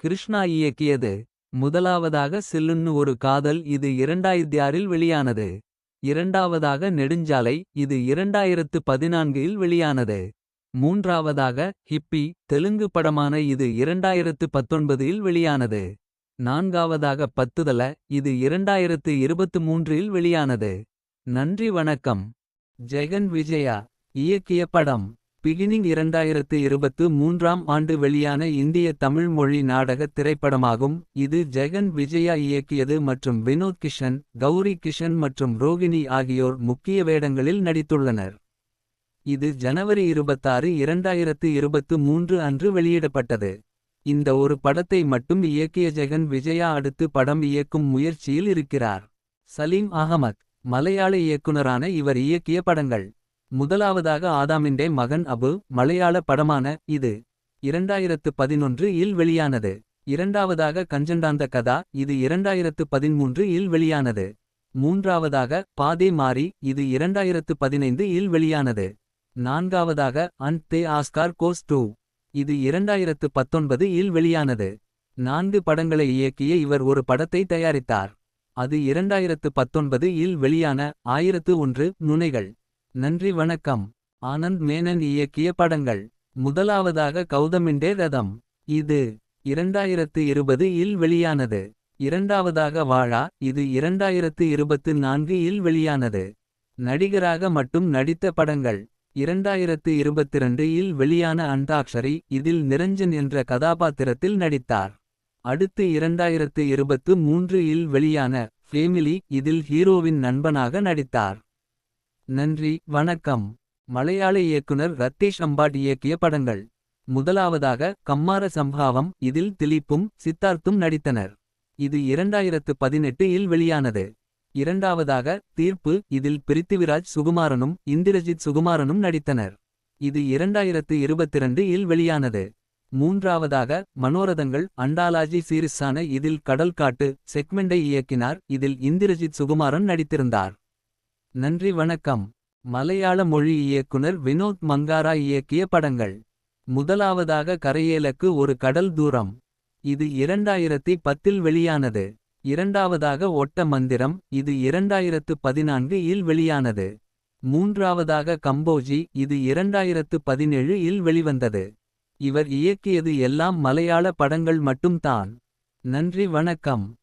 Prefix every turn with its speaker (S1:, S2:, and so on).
S1: கிருஷ்ணா இயக்கியது. முதலாவதாக சில்லுன்னு ஒரு காதல் இது இரண்டாயிரத்தியாறில் வெளியானது. இரண்டாவதாக நெடுஞ்சாலை இது இரண்டாயிரத்து பதினான்கில் வெளியானது. மூன்றாவதாக ஹிப்பி தெலுங்கு படமான இது இரண்டாயிரத்து பத்தொன்பதில் வெளியானது. நான்காவதாக பத்துதல இது இரண்டாயிரத்து இருபத்து மூன்றில் வெளியானது. நன்றி வணக்கம். ஜெகன் விஜயா இயக்கிய படம். பிகினிங் இரண்டாயிரத்து இருபத்து மூன்றாம் ஆண்டு வெளியான இந்திய தமிழ் மொழி நாடக திரைப்படமாகும். இது ஜெகன் விஜயா இயக்கியது மற்றும் வினோத் கிஷன் கௌரி கிஷன் மற்றும் ரோகிணி ஆகியோர் முக்கிய வேடங்களில் நடித்துள்ளனர். இது ஜனவரி இருபத்தாறு இரண்டாயிரத்து இருபத்து மூன்று அன்று வெளியிடப்பட்டது. இந்த ஒரு படத்தை மட்டும் இயக்கிய ஜெகன் விஜயா அடுத்து படம் இயக்கும் முயற்சியில் இருக்கிறார். சலீம் அகமத் மலையாள இயக்குனரான இவர் இயக்கிய படங்கள். முதலாவதாக ஆதாமின்டே மகன் அபு மலையாள படமான இது இரண்டாயிரத்து பதினொன்று இல் வெளியானது. இரண்டாவதாக கஞ்சண்டாந்த கதா இது இரண்டாயிரத்து பதிமூன்று இல் வெளியானது. மூன்றாவதாக பாதே மாறி இது இரண்டாயிரத்து பதினைந்து இல் வெளியானது. நான்காவதாக and the Oscar goes to இது இரண்டாயிரத்து பத்தொன்பது இல் வெளியானது. நான்கு படங்களை இயக்கிய இவர் ஒரு படத்தை தயாரித்தார். அது இரண்டாயிரத்து பத்தொன்பது இல் வெளியான ஆயிரத்து ஒன்று நுனைகள். நன்றி வணக்கம். ஆனந்த் மேனன் இயக்கிய படங்கள். முதலாவதாக கௌதமிண்டே ரதம். இது இரண்டாயிரத்து இருபது இல் வெளியானது. இரண்டாவதாக வாழா. இது இரண்டாயிரத்து இருபத்து நான்கு இல் வெளியானது. நடிகராக மட்டும் நடித்த படங்கள். இரண்டாயிரத்து இருபத்திரண்டு இல் வெளியான அண்டாக்ஷரி இதில் நிரஞ்சன் என்ற கதாபாத்திரத்தில் நடித்தார். அடுத்து இரண்டாயிரத்து இருபத்து மூன்று இல் வெளியான ஃபேமிலி இதில் ஹீரோவின் நண்பனாக நடித்தார். நன்றி வணக்கம். மலையாள இயக்குனர் ரத்தேஷ் அம்பாட் இயக்கிய படங்கள். முதலாவதாக கம்மார சம்பாவம் இதில் திலீப்பும் சித்தார்த்தும் நடித்தனர். இது இரண்டாயிரத்து பதினெட்டு இல் வெளியானது. இரண்டாவதாக தீர்ப்பு இதில் பிரித்திவிராஜ் சுகுமாரனும் இந்திரஜித் சுகுமாரனும் நடித்தனர். இது இரண்டாயிரத்து இருபத்திரண்டு இல் வெளியானது. மூன்றாவதாக மனோரதங்கள் அண்டாலாஜி சீரிஸான இதில் கடல் காட்டு செக்மெண்டை இயக்கினார் இதில் இந்திரஜித் சுகுமாரன் நடித்திருந்தார். நன்றி வணக்கம். மலையாள மொழி இயக்குனர் வினோத் மங்காரா இயக்கிய படங்கள். முதலாவதாக கரையேலக்கு ஒரு கடல் தூரம். இது இரண்டாயிரத்தி பத்தில் வெளியானது. இரண்டாவதாக ஒட்ட மந்திரம். இது இரண்டாயிரத்து பதினான்கு இல் வெளியானது. மூன்றாவதாக கம்போஜி. இது இரண்டாயிரத்து பதினேழு இல் வெளிவந்தது. இவர் இயக்கியது எல்லாம் மலையாள படங்கள் மட்டும்தான். நன்றி வணக்கம்.